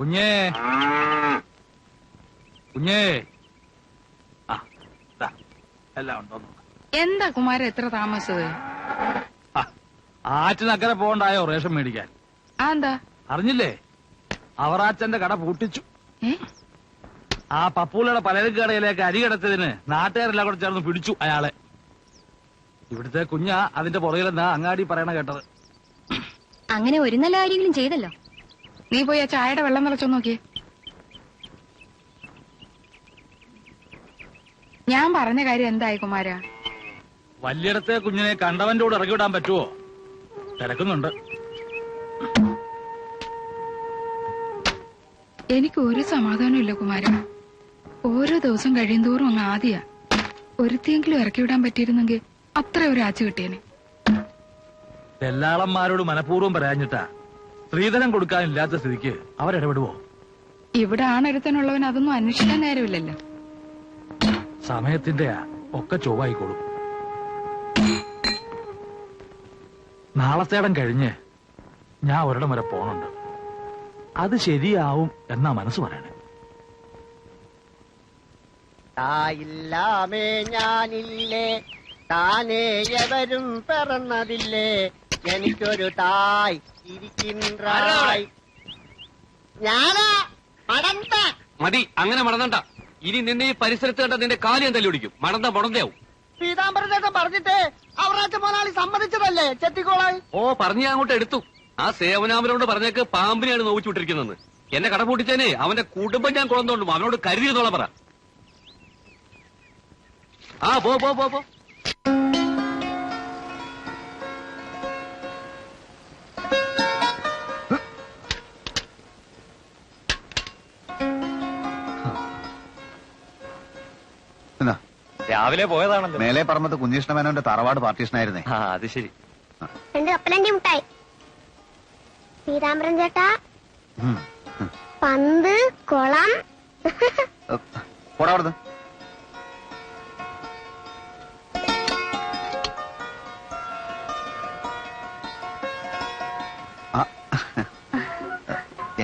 കുഞ്ഞേ. കുഞ്ഞേ. ആ ദാ, എല്ലാം ഉണ്ടോ? നോക്കാം. എന്താ കുമാര എത്ര താമസത്? ആ, ആറ്റിനക്കരെ പോണ്ടായോ റേഷൻ മേടിക്കാൻ? ആ എന്താ അറിഞ്ഞില്ലേ? അവറാച്ചന്റെ കട പൂട്ടിച്ചു. ഏ? ആ പപ്പൂലയുടെ പലചരക്ക് കടയിലേക്ക് അരി കിടത്തതിന് നാട്ടുകാരെല്ലാം കൂടെ ചേർന്ന് പിടിച്ചു അയാളെ. ഇവിടുത്തെ കുഞ്ഞാ അതിന്റെ പുറകിലെന്നാ അങ്ങാടി പറയണ കേട്ടത്. അങ്ങനെ ഒരു നല്ല കാര്യങ്ങളും ചെയ്തല്ലോ. നീ പോയി ആ ചായയുടെ വെള്ളം നിറച്ചു നോക്കിയേ. ഞാൻ പറഞ്ഞ കാര്യം എന്തായി കുമാര? വല്യടത്തെ കുഞ്ഞിനെ കണ്ടവന്റെ കൂടെ ഇറക്കി വിടാൻ പറ്റുമോ തിരക്കുന്നുണ്ട്. എനിക്ക് ഒരു സമാധാനമില്ല കുമാര. ഓരോ ദിവസം കഴിയുന്തോറും അങ്ങ് ആദ്യ. ഒരുത്തിയെങ്കിലും ഇറക്കി വിടാൻ പറ്റിയിരുന്നെങ്കിൽ അത്ര ഒരു ആച്ചു കിട്ടിയേനെ. ദല്ലാളന്മാരോട് മനഃപൂർവം പറയാഞ്ഞിട്ടാ. സ്ത്രീധനം കൊടുക്കാനില്ലാത്ത സ്ഥിതിക്ക് അവരിടപെടുവോ? ഇവിടെ ആണൊരുത്തനുള്ളവൻ അതൊന്നും അന്വേഷിക്കാൻ നേരമില്ലല്ലോ. സമയത്തിന്റെ ഒക്കെ ചൊവ്വായിക്കോളും. നാളത്തേടം കഴിഞ്ഞ് ഞാൻ ഒരിടം വരെ പോണുണ്ട്. അത് ശരിയാവും എന്നാ മനസ്സ് പറയണേ. തായില്ലാമേ ഞാനില്ലേ. താനേ എവരും പിറന്നതില്ലേ. എനിക്കൊരു തായ് ഇരിക്കിൻറായ് ഞാനാ. മടന്ത. മതി അങ്ങനെ മടന്നണ്ട. ഇനി നിന്നെ ഈ പരിസരത്ത് കണ്ട നിന്റെ കാലി തല്ലി ഒടിക്കും മടന്ന മടന്തയാവും പീതാംബര ചേട്ടൻ പറഞ്ഞിട്ട് അവറാച്ച മോനാളി സമ്മതിച്ചതല്ലേ ചെത്തിക്കോളായി ഓ പറഞ്ഞ ഞാൻ അങ്ങോട്ട് എടുത്തു. ആ സേവനാമനോട് പറഞ്ഞേക്ക് പാമ്പിനെയാണ് നോവിച്ചു വിട്ടിരിക്കുന്നത്. എന്നെ കട പൂട്ടിച്ചേനെ അവന്റെ കുടുംബം ഞാൻ കുളന്തോണ്ടും. അവനോട് കരുതിയെന്നോളാം പറ. ആ പോ പോ പോ പോ. രാവിലെ പോയതാണല്ലോ. മേലെ പറമ്പത്ത് കുഞ്ഞിഷ്ണ മേനോന്റെ തറവാട് പാർട്ടീഷനായിരുന്നേ ആ അത് ശരി. എന്റെ കപ്പലണ്ടി മുട്ടായി. പീതാംബരൻ ചേട്ടാ. പന്ത് കുളം. പോടാ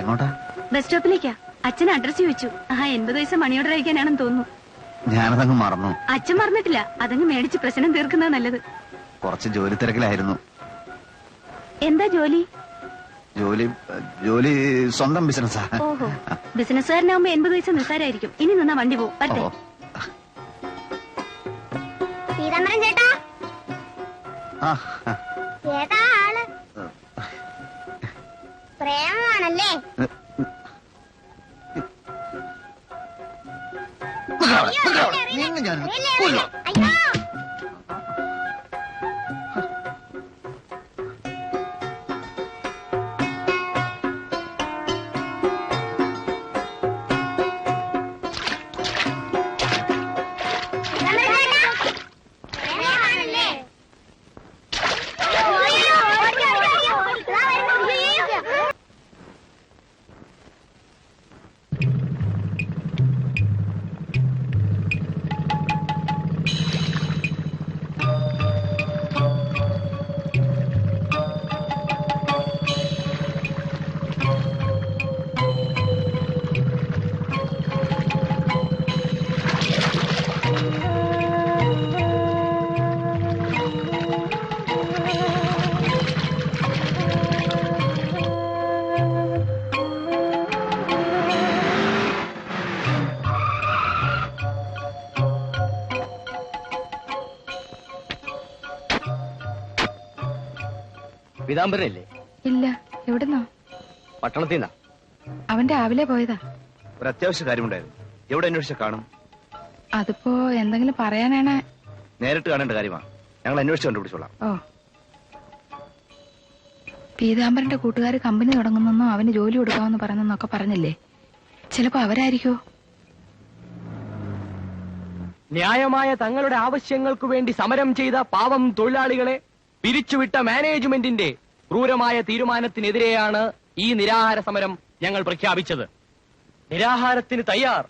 എങ്ങോട്ടാ? ബസ് സ്റ്റോപ്പിലേക്കാ. അച്ഛൻ അഡ്രസ് ചോദിച്ചു. ആ എൺപത് വയസ്സ് മണിയോട് കഴിക്കാനാണെന്ന് അയക്കാനാണെന്ന് തോന്നുന്നു. ഞാനതങ്ങ് മറന്നു. അച്ഛൻ മറന്നിട്ടില്ല. അതങ്ങ് മേടിച്ച് പ്രശ്നം തീർക്കുന്ന നല്ലത്. കുറച്ച് ജോലി തിരക്കിലായിരുന്നു. എന്താ ജോലി? ജോലി ജോലി സ്വന്തം ബിസിനസ്സാ. ഓഹോ. ബിസിനസ്സുകാരനാവുമ്പോ എൺപത് വയസ്സ് നിസ്സാരായിരിക്കും. ഇനി നിന്നാ വണ്ടി പോകും ഓ പീതാംബരൻ ചേട്ടാ. ആ, ചേട്ടാ ആൾ? പ്രേമമാണല്ലേ? നിന്നെ ഞാൻ അയ്യോ. പീതാംബരനല്ലേ ഇല്ല എവിടുന്നോ? പട്ടണത്തിൽ നിന്നാ അവൻ രാവിലെ പോയതാ. ഒരു അത്യാവശ്യ കാര്യമുണ്ടായിരുന്നു. എവിടെ അന്വേഷിച്ച കാണും? അതിപ്പോ എന്തെങ്കിലും പറയാനാണ്? നേരിട്ട് കാണേണ്ട കാര്യമാണ് ഞങ്ങൾ അന്വേഷിച്ച് കണ്ടുപിടിച്ചോളാം. ഓ. പീതാംബരന്റെ കൂട്ടുകാർ കമ്പനി തുടങ്ങുന്നെന്നോ അവന് ജോലി കൊടുക്കാമെന്ന് പറഞ്ഞെന്നൊക്കെ പറഞ്ഞില്ലേ? ചിലപ്പോ അവരായിരിക്കോ? ന്യായമായ തങ്ങളുടെ ആവശ്യങ്ങൾക്കു വേണ്ടി സമരം ചെയ്ത പാവം തൊഴിലാളികളെ പിരിച്ചുവിട്ട മാനേജ്മെന്റിന്റെ ക്രൂരമായ തീരുമാനത്തിനെതിരെയാണ് ഈ നിരാഹാര സമരം ഞങ്ങൾ പ്രഖ്യാപിച്ചത്. നിരാഹാരത്തിന് തയ്യാർ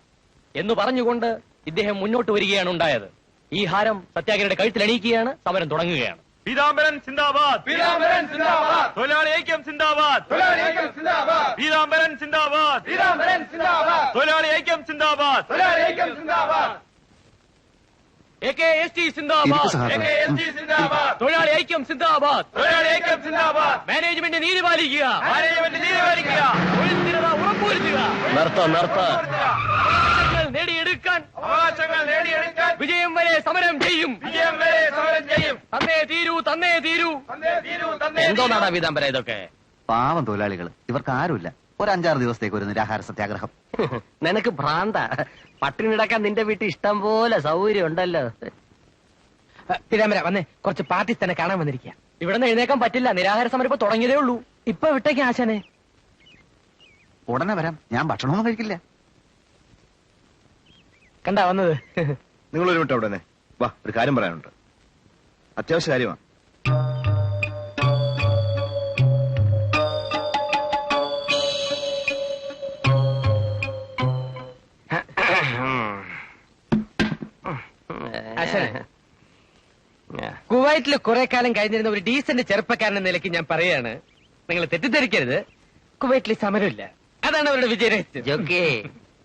എന്ന് പറഞ്ഞുകൊണ്ട് ഇദ്ദേഹം മുന്നോട്ട് വരികയാണ് ഉണ്ടായത്. ഈ ഹാരം സത്യാഗ്രഹയുടെ കഴുത്തിൽ അണിയിക്കുകയാണ് സമരം തുടങ്ങുകയാണ്. പീതാംബരൻ സിന്ദാബാദ്. പീതാംബരൻ സിന്ദാബാദ്. തൊഴിലാളി ഐക്യം സിന്ദാബാദ്. തൊഴിലാളി ഐക്യം സിന്ദാബാദ്. പീതാംബരൻ സിന്ദാബാദ്. പീതാംബരൻ സിന്ദാബാദ്. തൊഴിലാളി ഐക്യം സിന്ദാബാദ്. തൊഴിലാളി ഐക്യം സിന്ദാബാദ് എ കെ എസ് ടി ഇരിക്കു സിന്ദാബാദ് സഹോദരൻ ഉം. സിന്ദാബാദ് തൊഴിലാളി ഐക്യം സിന്ദാബാദ്. തൊഴിലാളി ഐക്യം സിന്ദാബാദ്. മാനേജ്മെന്റ് നീതി പാലിക്കുക. മാനേജ്മെന്റ് തീരുമാനിക്കുക തൊഴിൽ സ്ഥിരത ഉറപ്പുവരുത്തുക. നിർത്ത നിർത്ത. നേടിയെടുക്കാൻ അവകാശങ്ങൾ നേടിയെടുക്കാൻ വിജയം വരെ സമരം ചെയ്യും. വിജയം വരെ സമരം ചെയ്യും. തന്നേ തീരൂ തന്നേ തീരൂ. തന്നേ തീരൂ തന്നേ എന്തോ നാടാ പീതാംബര ഇതൊക്കെ? പാവം തൊഴിലാളികൾ ഇവർക്ക് ആരുമില്ല. ഒരു അഞ്ചാറ് ദിവസത്തേക്ക് ഒരു നിരാഹാര സത്യാഗ്രഹം. നിനക്ക് ഭ്രാന്ത. പട്ടിണി കിടക്കാൻ നിന്റെ വീട്ടിൽ ഇഷ്ടം പോലെ സൗകര്യം ഉണ്ടല്ലോ. തിരാമര വന്നേ. കുറച്ച് പാർട്ടി തന്നെ കാണാൻ വന്നിരിക്കുക ഇവിടെ നിന്ന് എഴുന്നേക്കാൻ പറ്റില്ല. നിരാഹാര സമരം ഇപ്പൊ തുടങ്ങിയതേ ഉള്ളൂ. ഇപ്പൊ വിട്ടേക്ക് ആശാനെ. ഉടനെ വരാം. ഞാൻ ഭക്ഷണമൊന്നും കഴിക്കില്ല. കണ്ടാ വന്നത്? നിങ്ങൾ ഒരു മിനിറ്റ് അവിടെ വാ ഒരു കാര്യം പറയാനുണ്ട്. അത്യാവശ്യ കാര്യമാണ് ആശാനെ കുവൈറ്റിൽ കുറെ കാലം കഴിഞ്ഞിരുന്ന ഒരു ഡീസന്റ് ചെറുപ്പക്കാരൻ എന്ന നിലയ്ക്ക് ഞാൻ പറയാണ് നിങ്ങൾ തെറ്റിദ്ധരിക്കരുത്. കുവൈറ്റിൽ സമരമില്ല. അതാണ് അവരുടെ വിജയരഹസ്യം. ജോക്കി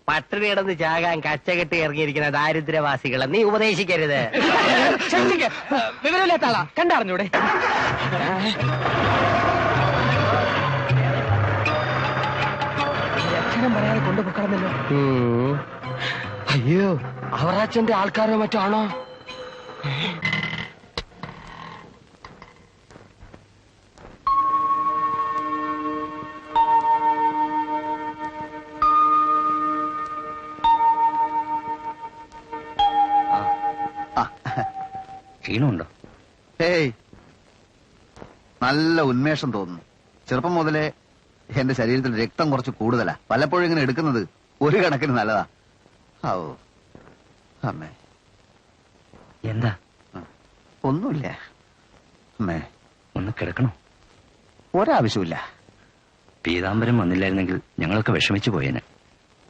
പട്ടിണി കിടന്ന് ചാകാൻ കച്ചകെട്ടി ഇറങ്ങിയിരിക്കുന്ന ദാരിദ്ര്യവാസികളെ നീ ഉപദേശിക്കരുത്. വിവരമില്ലാത്ത ആളാ. കണ്ടറിഞ്ഞൂടെ? അക്ഷരം പറയാതെ കൊണ്ടുപോക്കണമെന്നല്ലോ. അയ്യോ അവറാച്ചന്റെ ആൾക്കാരോ മറ്റോ ആണോ? ആ ക്ഷീണമുണ്ടോ? ഹേയ് നല്ല ഉന്മേഷം തോന്നുന്നു. ചെറുപ്പം മുതലേ എന്റെ ശരീരത്തിൽ രക്തം കുറച്ച് കൂടുതലാ. പലപ്പോഴും ഇങ്ങനെ എടുക്കുന്നത് ഒരു കണക്കിന് നല്ലതാ. ഓ അമ്മേ. എന്താ? ഒന്നുമില്ല. അമ്മേ. ഒന്ന് കിടക്കണോ? ഒരാവശ്യമില്ല പീതാംബരം വന്നില്ലായിരുന്നെങ്കിൽ ഞങ്ങളൊക്കെ വിഷമിച്ചു പോയേനെ.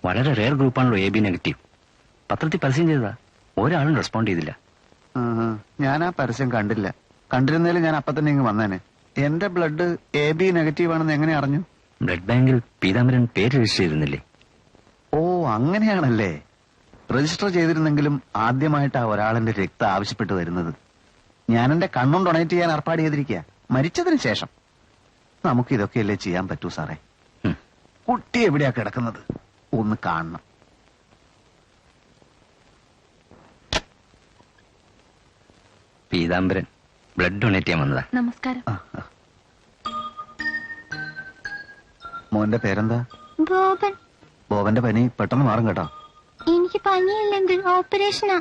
വളരെ റെയർ ഗ്രൂപ്പാണല്ലോ എ ബി നെഗറ്റീവ് പത്രത്തിൽ പരസ്യം ചെയ്തതാ. ഒരാളും റെസ്പോണ്ട് ചെയ്തില്ല. ഞാൻ ആ പരസ്യം കണ്ടില്ല. കണ്ടിരുന്നേലും ഞാൻ അപ്പൊ തന്നെ ഇങ്ങ് വന്നേനെ. എന്റെ ബ്ലഡ് എ ബി നെഗറ്റീവ് ആണെന്ന് എങ്ങനെ അറിഞ്ഞു? ബ്ലഡ് ബാങ്കിൽ പീതാംബരൻ പേര് രജിസ്റ്റർ ചെയ്തിരുന്നില്ലേ? ഓ അങ്ങനെയാണല്ലേ. രജിസ്റ്റർ ചെയ്തിരുന്നെങ്കിലും ആദ്യമായിട്ടാ ഒരാളെന്റെ രക്തം ആവശ്യപ്പെട്ട് വരുന്നത് ഞാൻ എന്റെ കണ്ണും ഡൊണേറ്റ് ചെയ്യാൻ ഏർപ്പാട് ചെയ്തിരിക്കുക മരിച്ചതിന് ശേഷം. നമുക്ക് ഇതൊക്കെയല്ലേ ചെയ്യാൻ പറ്റൂ സാറേ? കുട്ടി എവിടെയാ കിടക്കുന്നത്? ഒന്ന് കാണണം. പീതാംബരൻ ബ്ലഡ് ഡൊണേറ്റ് ചെയ്യാൻ വന്നതാ. നമസ്കാരം. മോന്റെ പേരെന്താ? ബോബൻ ബോബന്റെ പനി പെട്ടെന്ന് മാറും കേട്ടോ. എനിക്ക് പനിയില്ലെങ്കിൽ ഓപ്പറേഷനാ.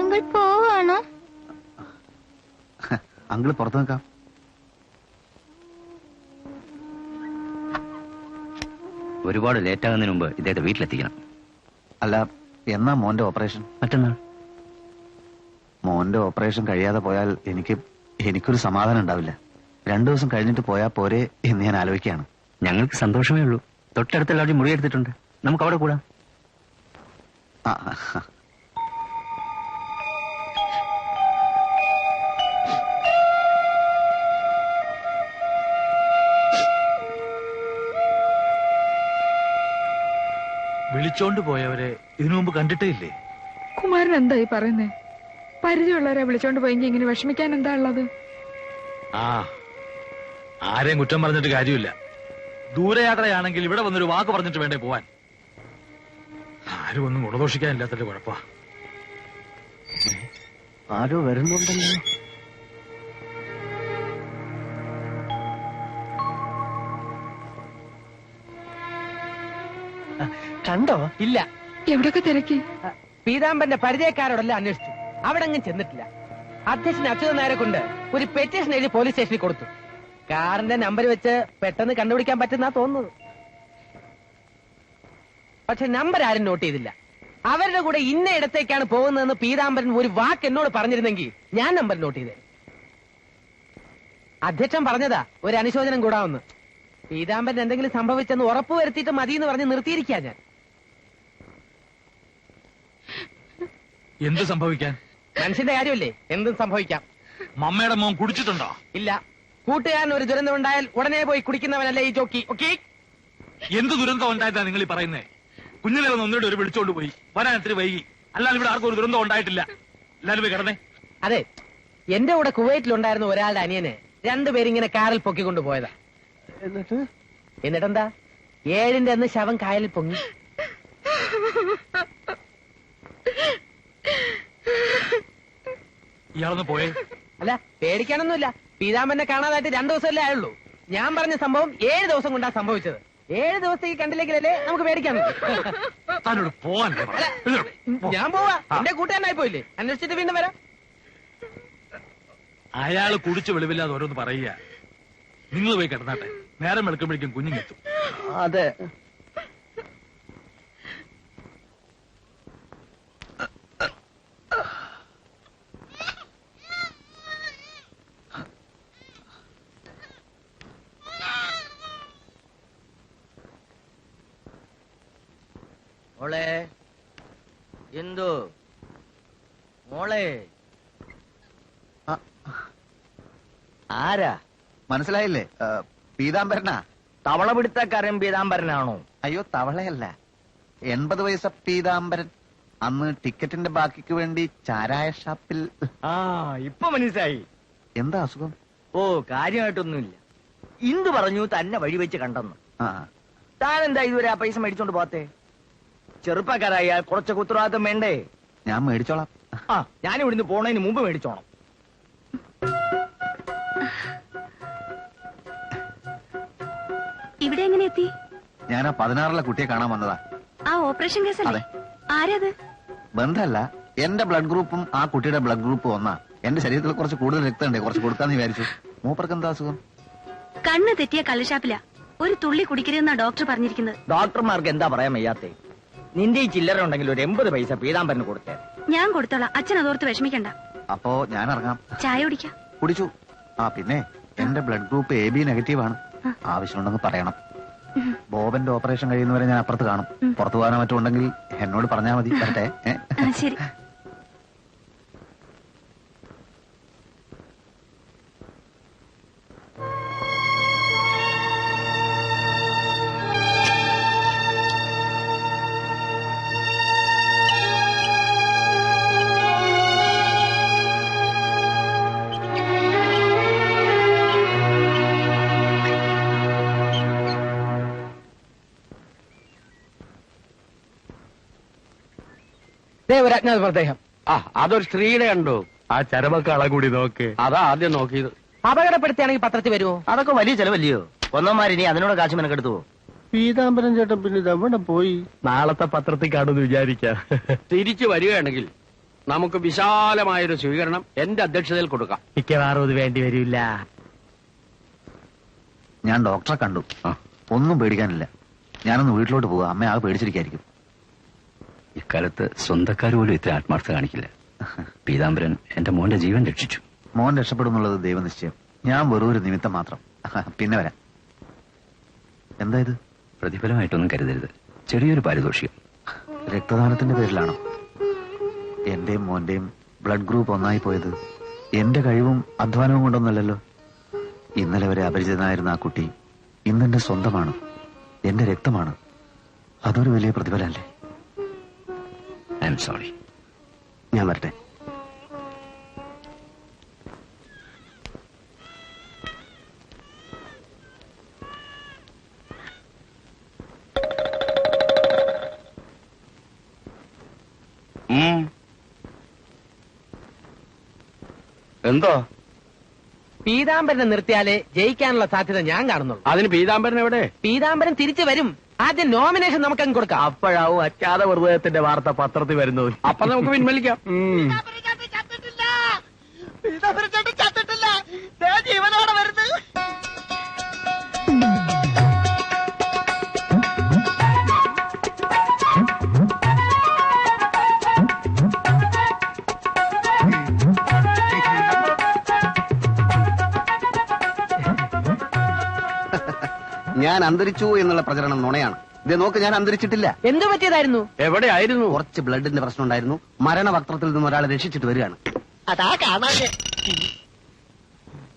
അങ്കിൾ പോവാണോ അങ്കിൾ പുറത്തു നിൽക്കാം. ഒരുപാട് ലേറ്റ് ആകുന്നതിന് മുമ്പ് ഇദ്ദേഹത്തെ വീട്ടിലെത്തിക്കണം. അല്ല എന്നാ മോന്റെ ഓപ്പറേഷൻ? മറ്റന്നാൾ മോന്റെ ഓപ്പറേഷൻ കഴിയാതെ പോയാൽ എനിക്ക് എനിക്കൊരു സമാധാനം ഉണ്ടാവില്ല. രണ്ടു ദിവസം കഴിഞ്ഞിട്ട് പോയാൽ പോരെ എന്ന് ഞാൻ ആലോചിക്കുകയാണ്. ഞങ്ങൾക്ക് സന്തോഷമേ ഉള്ളൂ. തൊട്ടടുത്ത എല്ലാവരും മുറിയെടുത്തിട്ടുണ്ട് നമുക്ക് അവിടെ കൂടാം. വിളിച്ചോണ്ട് പോയവരെ ഇതിനു മുമ്പ് കണ്ടിട്ടേ ഇല്ലേ കുമാരൻ എന്തായി പറയുന്നേ? പരിചയമുള്ളവരെ വിളിച്ചോണ്ട് പോയെങ്കിൽ ഇങ്ങനെ വിഷമിക്കാൻ എന്താ ഉള്ളത്? ആ ആരെയും കുറ്റം പറഞ്ഞിട്ട് കാര്യമില്ല. ദൂരയാത്രയാണെങ്കിൽ ഇവിടെ വന്നൊരു വാക്ക് പറഞ്ഞിട്ട് വേണ്ടേ പോവാൻ? ആരും ഒന്നും ഗുണദോഷിക്കാനില്ലാത്തൊരു കുഴപ്പ. ആരോ വരുന്നുണ്ടല്ലോ. കണ്ടോ? ഇല്ല. എവിടൊക്കെ തിരക്കി? പീതാംബന്റെ പരിചയക്കാരോടെല്ലാം അന്വേഷിച്ചു. അവിടെ അങ്ങ് ചെന്നിട്ടില്ല. അധ്യക്ഷൻ അച്യുതൻ നായരെ കൊണ്ട് ഒരു പെറ്റീഷൻ എഴുതി പോലീസ് സ്റ്റേഷനിൽ കൊടുത്തു. കാറിന്റെ നമ്പർ വെച്ച് പെട്ടെന്ന് കണ്ടുപിടിക്കാൻ പറ്റുന്ന തോന്നുന്നത്. പക്ഷെ നമ്പർ ആരും നോട്ട് ചെയ്തില്ല. അവരുടെ കൂടെ ഇന്ന ഇടത്തേക്കാണ് പോകുന്നതെന്ന് പീതാംബരൻ ഒരു വാക്ക് എന്നോട് പറഞ്ഞിരുന്നെങ്കിൽ ഞാൻ നമ്പർ നോട്ട് ചെയ്തേ. അധ്യക്ഷൻ പറഞ്ഞതാ ഒരു അനുശോചനം കൂടാമെന്ന് പീതാംബരൻ എന്തെങ്കിലും സംഭവിച്ചെന്ന് ഉറപ്പ് വരുത്തിയിട്ട് മതി എന്ന് പറഞ്ഞ് നിർത്തിയിരിക്കാ ഞാൻ. എന്ത് സംഭവിക്കാൻ? മനുഷ്യന്റെ കാര്യമല്ലേ? എന്തും സംഭവിക്കാം. മമ്മയുടെ മോൻ കുടിച്ചിട്ടുണ്ടോ? ഇല്ല. കൂട്ടുകാരൻ ഒരു ദുരന്തം ഉണ്ടായാൽ ഉടനെ പോയി കുടിക്കുന്നവനല്ലേ ഈ ജോക്കി ഓക്കെ? എന്ത് ദുരന്തം ഉണ്ടായതാ നിങ്ങൾ ഈ പറയുന്നേ? കുഞ്ഞിനെ ഒന്ന് ഒന്നിട്ട് ഒരു വിളിച്ചോണ്ട് പോയി. വരാൻ ഇത്തിരി വൈകി. അല്ലാതെ ഇവിടെ ആർക്കും ഒരു ദുരന്തം ഉണ്ടായിട്ടില്ല. എല്ലാരും പോയി കിടന്നേ. അതെ എന്റെ കൂടെ കുവൈറ്റിൽ ഉണ്ടായിരുന്ന ഒരാളുടെ അനിയനെ രണ്ടുപേരിങ്ങനെ കാറിൽ പൊക്കിക്കൊണ്ട് പോയതാ. എന്നിട്ട്? എന്നിട്ടെന്താ? ഏഴിന്റെ അന്ന് ശവം കായലിൽ പൊങ്ങി. ഇയാളൊന്ന് പോയേ. അല്ല പേടിക്കാനൊന്നുമില്ല. പീതാമ്പനെ കാണാതായിട്ട് രണ്ടു ദിവസമല്ലേ ആയുള്ളൂ. ഞാൻ പറഞ്ഞ സംഭവം ഏഴ് ദിവസം കൊണ്ടാ സംഭവിച്ചത്. ഏഴ് ദിവസത്തേക്ക് കണ്ടില്ലെങ്കിലല്ലേ നമുക്ക് പേടിക്കാൻ താനോട് പോവാൻ ഞാൻ പോവാ. എന്റെ കൂട്ടുകാരനായി പോയില്ലേ? അന്വേഷിച്ചിട്ട് വീണ്ടും വരാം. അയാൾ കുടിച്ച് വെളിവില്ലാതെ ഓരോന്ന് പറയുക. നിങ്ങൾ പോയി കിടന്നാട്ടെ. നേരം വെളുക്കുമ്പോഴേക്കും കുഞ്ഞിങ്ങെത്തും. അതെ. മോളെ എന്തു? മോളെ. ആരാ? മനസ്സിലായില്ലേ? പീതാംബരനാ. തവള പിടുത്തക്കാരൻ പീതാംബരനാണോ? അയ്യോ തവളയല്ല. എൺപത് വയസ്സ പീതാംബരൻ. അന്ന് ടിക്കറ്റിന്റെ ബാക്കിക്ക് വേണ്ടി ചാരായ ഷാപ്പിൽ. ആ ഇപ്പൊ മനസ്സിലായി. എന്താ അസുഖം? ഓ കാര്യമായിട്ടൊന്നുമില്ല. ഇന്ദു പറഞ്ഞു തന്നെ വഴി വെച്ച് കണ്ടെന്ന് താൻ എന്താ ഇതുവരെ ആ പൈസ മേടിച്ചോണ്ട് പോത്തെ ചെറുപ്പക്കാരായ കുറച്ച് ഉത്തരവാദിത്വം വേണ്ടേ? ഞാൻ മേടിച്ചോളാം. ആ ഞാൻ ഇവിടുന്ന് പോണതിന് മുമ്പ് മേടിച്ചോണം. ഇവിടെ എങ്ങനെ എത്തി? ഞാൻ ആ പതിനാറിലെ കുട്ടിയെ കാണാൻ വന്നതാ. ആ ഓപ്പറേഷൻ കേസ് അല്ലേ ആരത്? ബന്ധല്ല എന്റെ ബ്ലഡ് ഗ്രൂപ്പും ആ കുട്ടിയുടെ ബ്ലഡ് ഗ്രൂപ്പും ഒന്നാ. എന്റെ ശരീരത്തിൽ കുറച്ച് കൂടുതൽ രക്തമുണ്ടേ കുറച്ച് കൊടുക്കാന്ന് വിചാരിച്ചു. മൂപ്പർക്ക് എന്താ അസുഖം? കണ്ണ് തെറ്റിയ കള്ളുഷാപ്പില. ഒരു തുള്ളി കുടിക്കരുതെന്നാ ഡോക്ടർ പറഞ്ഞിരിക്കുന്നത്. ഡോക്ടർമാർക്ക് എന്താ പറയാൻ വയ്യാത്തേ? നിന്റെ ഈ ചില്ലറ ഉണ്ടെങ്കിൽ ഒരു എൺപത് പൈസ പീതാംബരന് കൊടുത്തേ. ഞാൻ കൊടുത്തോളാം. അച്ഛൻ അതോർത്ത് വിഷമിക്കണ്ട. അപ്പോ ഞാൻ ഇറങ്ങാം. ചായ കുടിക്കാം. കുടിച്ചു. ആ പിന്നെ എന്റെ blood group A B negative ആണ്. ആവശ്യമുണ്ടെന്ന് പറയണം. ബോബന്റെ ഓപ്പറേഷൻ കഴിയുന്നവരെ ഞാൻ അപ്പുറത്ത് കാണും. പുറത്തു പോകാനോ മറ്റുണ്ടെങ്കിൽ എന്നോട് പറഞ്ഞാൽ മതി. പറ്റേ ശരി. ഒരു അജ്ഞാത പ്രദേഹം ആ അതൊരു സ്ത്രീയുടെ കണ്ടു. ആ ചരമക്കള കൂടി നോക്ക്. അതാ ആദ്യം നോക്കിയത്. അപകടപ്പെടുത്തിയാണെങ്കിൽ പത്രത്തിൽ വരുമോ അതൊക്കെ വലിയ ചെലവല്ലയോ? ഒന്നമാരിനി അതിനോട് കാശ് മെനക്കെടുത്തു പീതാംബരം ചേട്ടൻ പിന്നെ ഇതെവിടെ പോയി? നാളത്തെ പത്രത്തിൽ കാണുമെന്ന് വിചാരിക്കാം. തിരിച്ചു വരികയാണെങ്കിൽ നമുക്ക് വിശാലമായൊരു സ്വീകരണം എന്റെ അധ്യക്ഷതയിൽ കൊടുക്കാം. മിക്കവാറും ഇത് വേണ്ടി വരില്ല. ഞാൻ ഡോക്ടറെ കണ്ടു. ഒന്നും പേടിക്കാനില്ല. ഞാനൊന്ന് വീട്ടിലോട്ട് പോവാ. അമ്മ ആകെ പേടിച്ചിരിക്കായിരിക്കും. ഇക്കാലത്ത് സ്വന്തക്കാർ പോലും ഇത്ര ആത്മാർത്ഥ കാണിക്കില്ല. പീതാംബരൻ എന്റെ മോന്റെ ജീവൻ രക്ഷിച്ചു. മോൻ രക്ഷപ്പെടുന്നുള്ളത് ദൈവനിശ്ചയം. ഞാൻ വെറും ഒരു നിമിത്തം മാത്രം. പിന്നെ വരാം. എന്തായത്? പ്രതിഫലമായിട്ടൊന്നും കരുതരുത്. ചെറിയൊരു പാരിതോഷികം. രക്തദാനത്തിന്റെ പേരിലാണോ? എന്റെയും മോന്റെയും ബ്ലഡ് ഗ്രൂപ്പ് ഒന്നായി പോയത് എന്റെ കഴിവും അധ്വാനവും കൊണ്ടൊന്നല്ലല്ലോ ഇന്നലെ വരെ അപരിചിതനായിരുന്ന ആ കുട്ടി ഇന്നെന്റെ സ്വന്തമാണ്. എന്റെ രക്തമാണ്. അതൊരു വലിയ പ്രതിഫലമല്ലേ? ഐ എം സോറി ഞാൻ വരട്ടെ. എന്തോ? പീതാംബരനെ നിർത്തിയാലേ ജയിക്കാനുള്ള സാധ്യത ഞാൻ കാണുന്നുള്ളൂ. അതിന് പീതാംബരൻ എവിടെ? പീതാംബരൻ തിരിച്ചു വരും. ആദ്യം നോമിനേഷൻ നമുക്ക് അങ്ങ് കൊടുക്കാം. അപ്പോഴാവും അജ്ഞാത ഹൃദയത്തിന്റെ വാർത്ത പത്രത്തിൽ വരുന്നത്. അപ്പൊ നമുക്ക് പിൻവലിക്കാം ചത്തിട്ടില്ല. ദേ ജീവനോടെ വരുന്നത്. ഞാൻ അന്തരിച്ചു എന്നുള്ള പ്രചരണം നുണയാണ്. ഇത് നോക്ക് ഞാൻ അന്തരിച്ചിട്ടില്ല. എന്തു പറ്റിയതായിരുന്നു? എവിടെയായിരുന്നു? കുറച്ച് ബ്ലഡിന്റെ പ്രശ്നം ഉണ്ടായിരുന്നു. മരണവക്ത്രത്തിൽ നിന്ന് ഒരാളെ രക്ഷിച്ചിട്ട് വരികയാണ്. അതാ കാണാതെ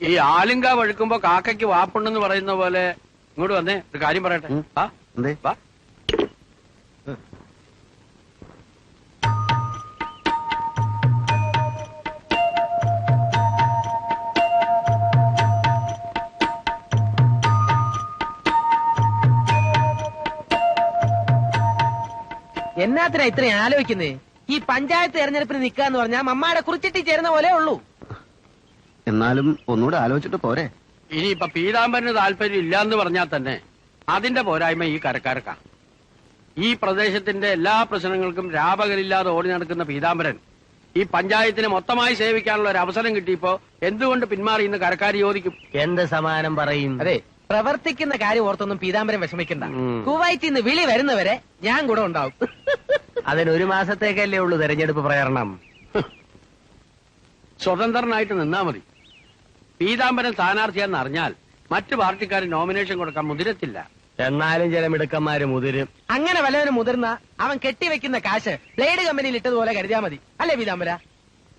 ഈ ആലുങ്ക വഴുക്കുമ്പോ കാക്കയ്ക്ക് വാപ്പുണ്ടെന്ന് പറയുന്ന പോലെ ഇങ്ങോട്ട് വന്നേ ഒരു കാര്യം പറയട്ടെ. ആ? എന്തേ? വാ. എന്നാത്തിനാ ഇത്രയും ആലോചിക്കുന്നേ? ഈ പഞ്ചായത്ത് തെരഞ്ഞെടുപ്പിന് നിക്കാന്ന് പറഞ്ഞാൽ മമ്മാടെ കുറിച്ചിട്ട് ചേരുന്ന പോലെ ഉള്ളൂ. എന്നാലും ഒന്നുകൂടെ ആലോചിച്ചിട്ട് പോരെ. ഇനി ഇനിയിപ്പൊ പീതാംബരന് താല്പര്യം ഇല്ലാന്ന് പറഞ്ഞാൽ തന്നെ അതിന്റെ പോരായ്മ ഈ കരക്കാർക്കാ. ഈ പ്രദേശത്തിന്റെ എല്ലാ പ്രശ്നങ്ങൾക്കും രാപകലില്ലാതെ ഓടി നടക്കുന്ന പീതാംബരൻ ഈ പഞ്ചായത്തിനെ മൊത്തമായി സേവിക്കാനുള്ള ഒരു അവസരം കിട്ടിയപ്പോ എന്തുകൊണ്ട് പിന്മാറി ഇന്ന് കരക്കാർ ചോദിക്കും? എന്ത് സമാനം പറയും? അതെ പ്രവർത്തിക്കുന്ന കാര്യം ഓർത്തൊന്നും പീതാംബരം വിഷമിക്കണ്ട. ഉം. കുവൈറ്റിൽ നിന്ന് വിളി വരുന്നവരെ ഞാൻ കൂടെ ഉണ്ടാവും. അതിന് ഒരു മാസത്തേക്കല്ലേ ഉള്ളൂ തെരഞ്ഞെടുപ്പ് പ്രചരണം. സ്വതന്ത്രനായിട്ട് നിന്നാ മതി. പീതാംബരൻ സ്ഥാനാർത്ഥിയാന്ന് അറിഞ്ഞാൽ മറ്റു പാർട്ടിക്കാർ നോമിനേഷൻ കൊടുക്കാൻ മുതിരത്തില്ല. എന്നാലും ചില മിടുക്കന്മാര് മുതിരും. അങ്ങനെ വല്ലവനും മുതിർന്ന അവൻ കെട്ടിവെക്കുന്ന കാശ് ബ്ലേഡ് കമ്പനിയിൽ ഇട്ടതുപോലെ കരുതിയാ മതി. അല്ലേ പീതാംബര?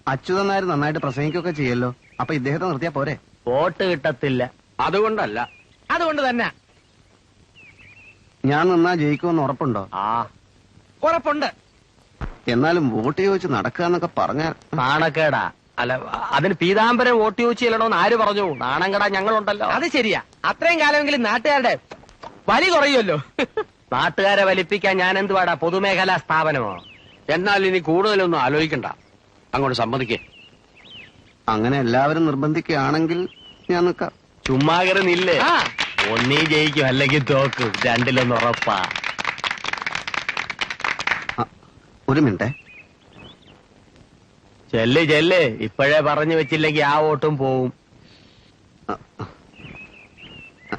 അച്യുതൻ നായർ നന്നായിട്ട് പ്രസംഗിക്കുകയൊക്കെ ചെയ്യല്ലോ. അപ്പൊ ഇദ്ദേഹത്തെ നിർത്തിയാ പോരെ? വോട്ട് കിട്ടത്തില്ല. അതുകൊണ്ടല്ല. അതുകൊണ്ട് തന്നെ. ഞാൻ നന്നാ ജയിക്കുമെന്ന് ഉറപ്പുണ്ടോ? ആ. ഉറപ്പുണ്ട്. എന്നാലും വോട്ട് ചോദിച്ച് നടക്കുക എന്നൊക്കെ പറഞ്ഞാൽ നാണക്കേടാ. അല്ല അതിന് പീതാംബരം വോട്ട് ചോദിച്ചു ചെല്ലണോന്ന് ആര് പറഞ്ഞു? നാണം കെടാ ഞങ്ങളുണ്ടല്ലോ. അത് ശരിയാ. അത്രയും കാലമെങ്കിലും നാട്ടുകാരുടെ വലി കുറയുമല്ലോ. നാട്ടുകാരെ വലിപ്പിക്കാൻ ഞാൻ എന്തുവാടാ പൊതുമേഖലാ സ്ഥാപനമോ? എന്നാൽ ഇനി കൂടുതലൊന്നും ആലോചിക്കണ്ട. അങ്ങോട്ട് സമ്മതിക്കേ. അങ്ങനെ എല്ലാവരും നിർബന്ധിക്കുകയാണെങ്കിൽ ഞാൻ നിൽക്കാം. ചുമ്മാ ഒന്നേ ആ. ഒന്നീ ജയിക്കും അല്ലെങ്കിൽ തോക്കും. രണ്ടിലൊന്ന് ഉറപ്പാ. ഒരു മിനിറ്റ്. ചെല്ല് ചെല്ല്. ഇപ്പോഴേ പറഞ്ഞു വെച്ചില്ലെങ്കിൽ ആ വോട്ടും പോവും.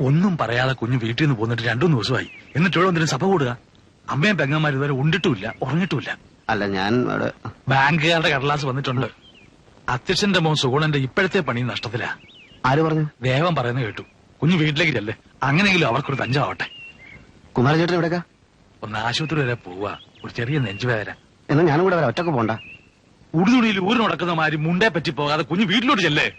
ഒന്നും പറയാതെ കുഞ്ഞ് വീട്ടിൽ നിന്ന് പോന്നിട്ട് രണ്ടു ദിവസമായി. എന്നിട്ട് ഇവിടെ വന്നിട്ട് സഭ കൂടുക. അമ്മയും പെങ്ങന്മാർ ഇതുവരെ ഉണ്ടിട്ടുമില്ല ഉറങ്ങിട്ടുമില്ല. അല്ല ഞാൻ അവിടെ ബാങ്കുകാരുടെ കടലാസ് വന്നിട്ടുണ്ട്. അധ്യക്ഷന്റെ മോൻ സുഗുണന്റെ ഇപ്പോഴത്തെ പണി നഷ്ടത്തിലാ. ആര് പറഞ്ഞു? ദേവം പറയുന്നത് കേട്ടു. കുഞ്ഞു വീട്ടിലേക്ക് ചെല്ലേ. അങ്ങനെയെങ്കിലും അവർക്കൊരു തഞ്ചമാവട്ടെ കുമാരചേട്ടൻ എവിടെക്കാ ഒന്ന് ആശുപത്രി വരെ പോവാ. ഒരു ചെറിയ നെഞ്ചുവേദന. എന്നാ ഞാനും കൂടെ വരാം. ഒറ്റയ്ക്ക് പോണ്ട. ഉടുതുടിയിൽ ഊരിനടക്കുന്ന മാതിരി മുണ്ടേ പറ്റി പോകാതെ കുഞ്ഞു വീട്ടിലോട്ട് ചെല്ലേ.